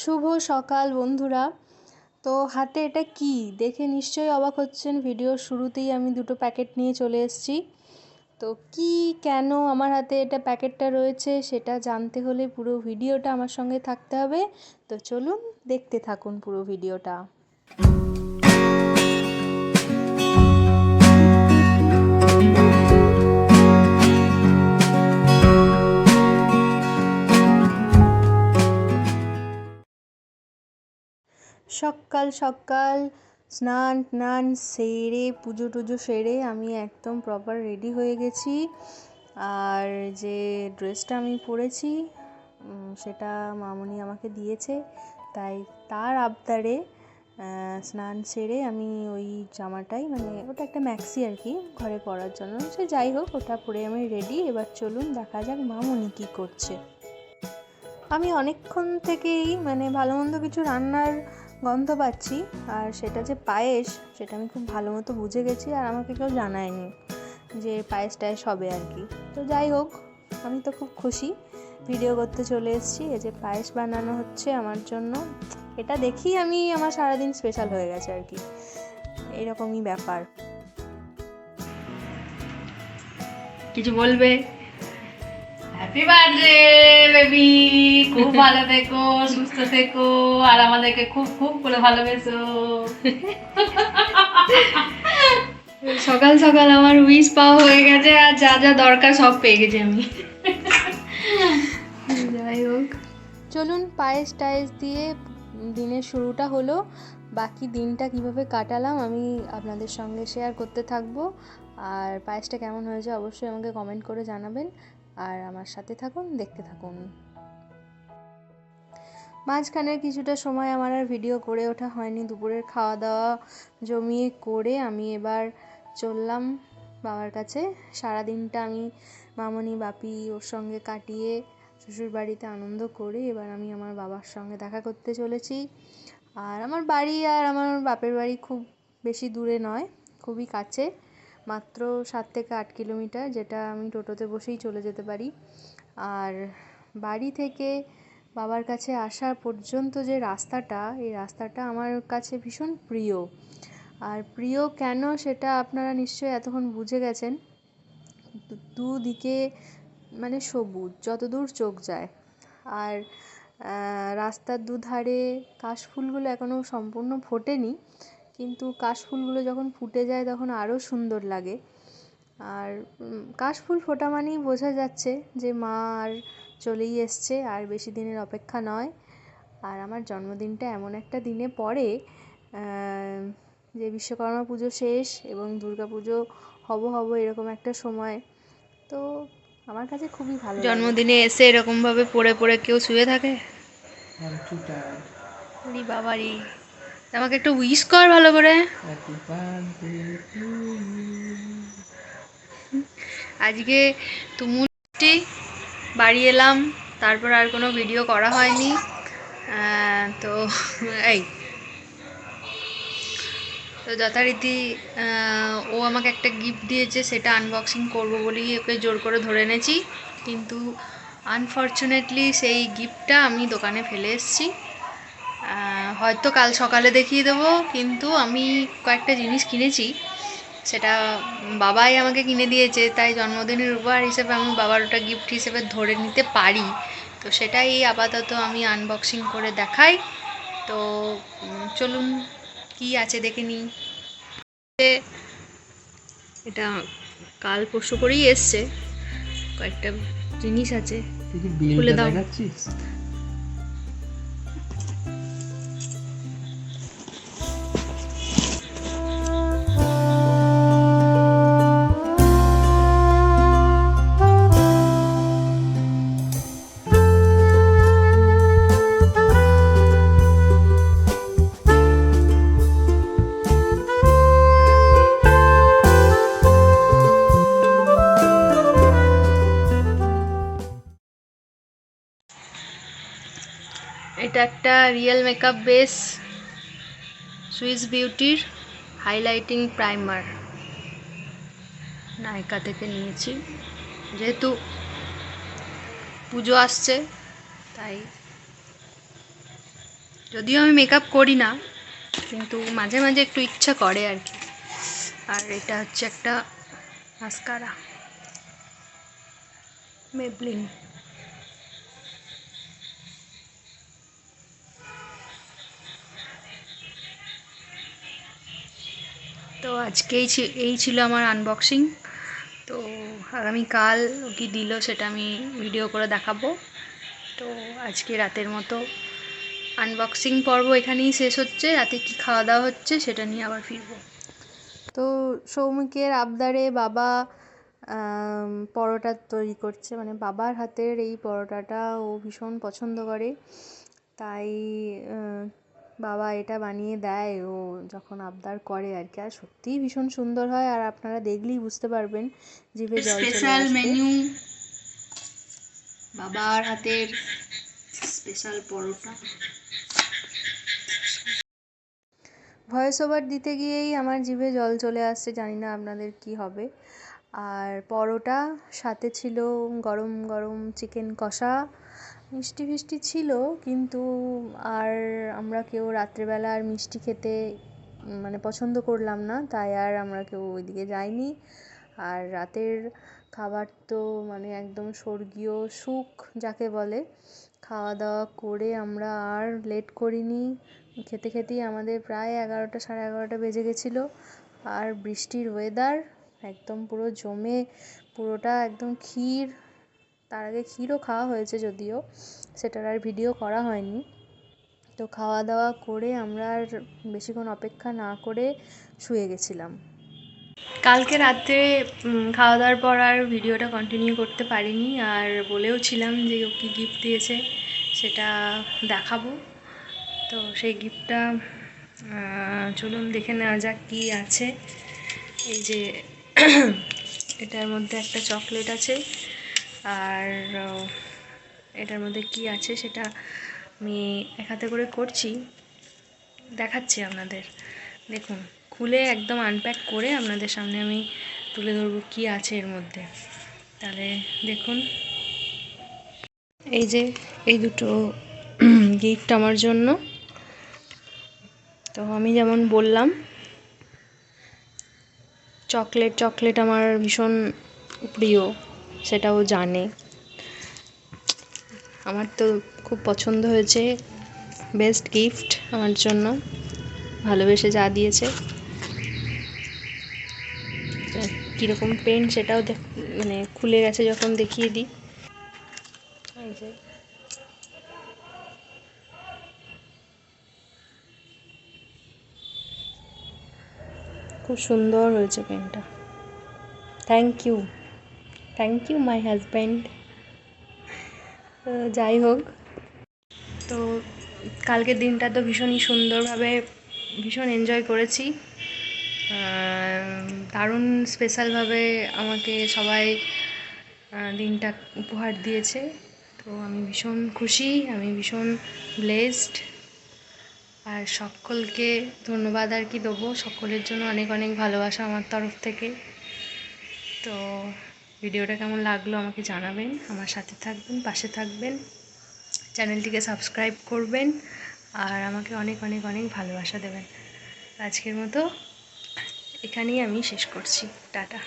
শুভ সকাল বন্ধুরা। তো হাতে এটা কি? দেখে নিশ্চয়ই অবাক হচ্ছেন। ভিডিওর শুরুতেই আমি দুটো প্যাকেট নিয়ে চলে এসেছি। তো কি, কেন আমার হাতে এটা প্যাকেটটা রয়েছে সেটা জানতে হলে পুরো ভিডিওটা আমার সঙ্গে থাকতে হবে। তো চলুন দেখতে থাকুন পুরো ভিডিওটা। সকাল সকাল স্নান টান সেরে, পুজো টুজো সেরে আমি একদম প্রপার রেডি হয়ে গেছি। আর যে ড্রেসটা আমি পরেছি সেটা মামনি আমাকে দিয়েছে। তাই তার আবদারে স্নান সেরে আমি ওই জামাটাই মানে ওটা একটা ম্যাক্সি আর কি, ঘরে পরার জন্য। সে যাই হোক, ওটা পরে আমি রেডি এবার চলুন, দেখা যাক মামনি কী করছে। আমি অনেকক্ষণ থেকেই মানে ভালো মন্দ কিছু রান্নার গন্ধ পাচ্ছি, আর সেটা যে পায়েস, সেটা আমি খুব ভালো মতো বুঝে গেছি, আর আমাকে কেউ জানায়নি যে পায়েস টায়েস হবে আর কি। তো যাই হোক, আমি তো খুব খুশি, ভিডিও করতে চলে এসেছি, এই যে পায়েস বানানো হচ্ছে আমার জন্য। এটা দেখি আমি, আমার সারাদিন স্পেশাল হয়ে গেছে আর কি। এইরকমই ব্যাপার। কিছু বলবে? হ্যাপি বার্থডে বেবি খুব ভালো থেকো সুস্থ থেকো আর আমাদেরকে খুব খুব করে ভালোবেসো। সকাল সকাল আমার উইশ পাওয়া হয়ে গেছে আর যা যা দরকার সব পেয়ে গেছি আমি। যাই হোক চলুন পায়েস টায়েস দিয়ে দিনের শুরুটা হলো। বাকি দিনটা কীভাবে কাটালাম আমি আপনাদের সঙ্গে শেয়ার করতে থাকব। আর পায়েসটা কেমন হয়েছে অবশ্যই আমাকে কমেন্ট করে জানাবেন। আর আমার সাথে থাকুন, দেখতে থাকুন। মাঝখানের কিছুটা সময় আমার আর ভিডিও করে ওঠা হয়নি। দুপুরের খাওয়া দাওয়া জমিয়ে করে আমি এবার চললাম বাবার কাছে। সারাদিনটা আমি মামনি, বাপি ওর সঙ্গে কাটিয়ে শ্বশুর বাড়িতে আনন্দ করে এবার আমি আমার বাবার সঙ্গে দেখা করতে চলেছি। আর আমার বাড়ি আর আমার বাপের বাড়ি খুব বেশি দূরে নয়, খুবই কাছে। মাত্র সাত থেকে আট কিলোমিটার, যেটা আমি টোটোতে বসেই চলে যেতে পারি। আর বাড়ি থেকে বাবার কাছে আসা পর্যন্ত যে রাস্তাটা, এই রাস্তাটা আমার কাছে ভীষণ প্রিয়। আর প্রিয় কেন সেটা আপনারা নিশ্চয়ই এতক্ষণ বুঝে গেছেন। দুদিকে মানে সবুজ, যতদূর চোখ যায়। আর রাস্তার দুধারে কাশফুলগুলো এখনও সম্পূর্ণ ফোটেনি। কিন্তু কাশফুলগুলো যখন ফুটে যায় তখন আরও সুন্দর লাগে। আর কাশফুল ফোটা মানেই বোঝা যাচ্ছে যে মা আর চলেই এসছে আর বেশি দিনের অপেক্ষা নয়। আর আমার জন্মদিনটা এমন একটা দিনে পড়ে যে বিশ্বকর্মা পুজো শেষ এবং দুর্গা পুজো হব হব এরকম একটা সময়। তো আমার কাছে খুবই ভালো জন্মদিনে এসে এরকমভাবে পড়ে পড়ে কেউ শুয়ে থাকে. ওরে বাবারি। আমাকে একটু উইশ কর ভালো করে. আজকে তুমুলটি বাড়ি এলাম, তারপর আর কোনো ভিডিও করা হয়নি। তো এই। তো যথারীতি ও আমাকে একটা গিফট দিয়েছে, সেটা আনবক্সিং করব বলেই ওকে জোর করে ধরে এনেছি। কিন্তু আনফর্চুনেটলি সেই গিফটটা আমি দোকানে ফেলে এসেছি। হয়তো কাল সকালে দেখিয়ে দেবো কিন্তু আমি কয়েকটা জিনিস কিনেছি। সেটা বাবাই আমাকে কিনে দিয়েছে তাই জন্মদিনের উপহার হিসেবে আমি বাবার ওটা গিফট হিসেবে ধরে নিতে পারি। তো সেটাই আপাতত আমি আনবক্সিং করে দেখাই। তো চলুন কি আছে দেখে নিই। এটা কাল পরশু করেই এসছে। কয়েকটা জিনিস আছে। খুলে দাও। এটা একটা রিয়েল মেকআপ বেস সুইস বিউটির হাইলাইটিং প্রাইমার নায়িকা থেকে নিয়েছি। যেহেতু পুজো আসছে, তাই যদিও আমি মেকআপ করি না, কিন্তু মাঝে মাঝে একটু ইচ্ছা করে আর কি। আর এটা হচ্ছে একটা মাস্কারা মেবলিন তো আজকেই এই ছিল আমার আনবক্সিং তো আগামীকাল কি দিল সেটা আমি ভিডিও করে দেখাবো। তো আজকে রাতের মতো আনবক্সিং পর্ব এখানেই শেষ হচ্ছে। রাতে কি খাওয়া দাওয়া হচ্ছে সেটা নিয়ে আবার ফিরবো। তো সৌমিকের আবদারে বাবা পরোটা তৈরি করছে। মানে বাবার হাতের এই পরোটাটা ও ভীষণ পছন্দ করে। তাই বাবা এটা বানিয়ে দেয় ও যখন আবদার করে আর কি আর সত্যিই ভীষণ সুন্দর হয় আর আপনারা দেখলেই বুঝতে পারবেন জিভে জল চলে স্পেশাল মেনু। বাবার হাতের স্পেশাল পরোটা। ভয়েস ওভার দিতে গিয়েই আমার জিভে জল চলে আসছে জানি না আপনাদের কি হবে। আর পরোটা সাথে ছিল গরম গরম চিকেন কষা মিষ্টি ফিষ্টি ছিল, কিন্তু আর আমরা কেউ রাত্রেবেলা আর মিষ্টি খেতে মানে পছন্দ করলাম না, তাই আর আমরা কেউ ওইদিকে যাইনি। আর রাতের খাবার তো মানে একদম স্বর্গীয় সুখ যাকে বলে। খাওয়া দাওয়া করে আমরা আর লেট করিনি। খেতে খেতেই আমাদের প্রায় এগারোটা, সাড়ে এগারোটা বেজে গেছিল। আর বৃষ্টির ওয়েদার একদম পুরো জমে, পুরোটা একদম ক্ষীর তার আগে ক্ষীরও খাওয়া হয়েছে যদিও, সেটার আর ভিডিও করা হয়নি। তো খাওয়া দাওয়া করে আমরা আর বেশিক্ষণ অপেক্ষা না করে শুয়ে গেছিলাম। কালকে রাত্রে খাওয়া দাওয়ার পর আর ভিডিওটা কন্টিনিউ করতে পারিনি। আর বলেও ছিলাম যে ও কী গিফট দিয়েছে, সেটা দেখাবো। তো সেই গিফটটা চলুন দেখে নেওয়া যাক কী আছে। এই যে, এটার মধ্যে একটা চকলেট আছে। আর এটার মধ্যে কি আছে সেটা আমি এক হাতে করে করছি। দেখাচ্ছি আপনাদের। দেখুন, খুলে একদম আনপ্যাক করে আপনাদের সামনে আমি তুলে ধরবো কি আছে এর মধ্যে। তাহলে দেখুন। এই যে, এই দুটো গিফট আমার জন্য। তো আমি যেমন বললাম, চকলেট চকলেট আমার ভীষণ প্রিয়। সেটাও জানে। আমার তো খুব পছন্দ হয়েছে। বেস্ট গিফট আমার জন্য। ভালোবেসে যা দিয়েছে। কীরকম পেন সেটাও দেখ মানে খুলে গেছে যখন দেখিয়ে দিই। খুব সুন্দর হয়েছে পেনটা thank you thank you my husband যাই হোক, তো কালকের দিনটা তো ভীষণই সুন্দরভাবে ভীষণ এনজয় করেছি। দারুণ স্পেশালভাবে আমাকে সবাই দিনটা উপহার দিয়েছে। তো আমি ভীষণ খুশি, আমি ভীষণ ব্লেসড আর সকলকে ধন্যবাদ আর কি দেবো। সকলের জন্য অনেক অনেক ভালোবাসা আমার তরফ থেকে। তো ভিডিওটা কেমন লাগল আমাকে জানাবেন, আমার সাথে থাকবেন, পাশে থাকবেন, চ্যানেলটিকে সাবস্ক্রাইব করবেন, আর আমাকে অনেক অনেক অনেক ভালোবাসা দেবেন। আজকের মতো এখানেই আমি শেষ করছি। টাটা।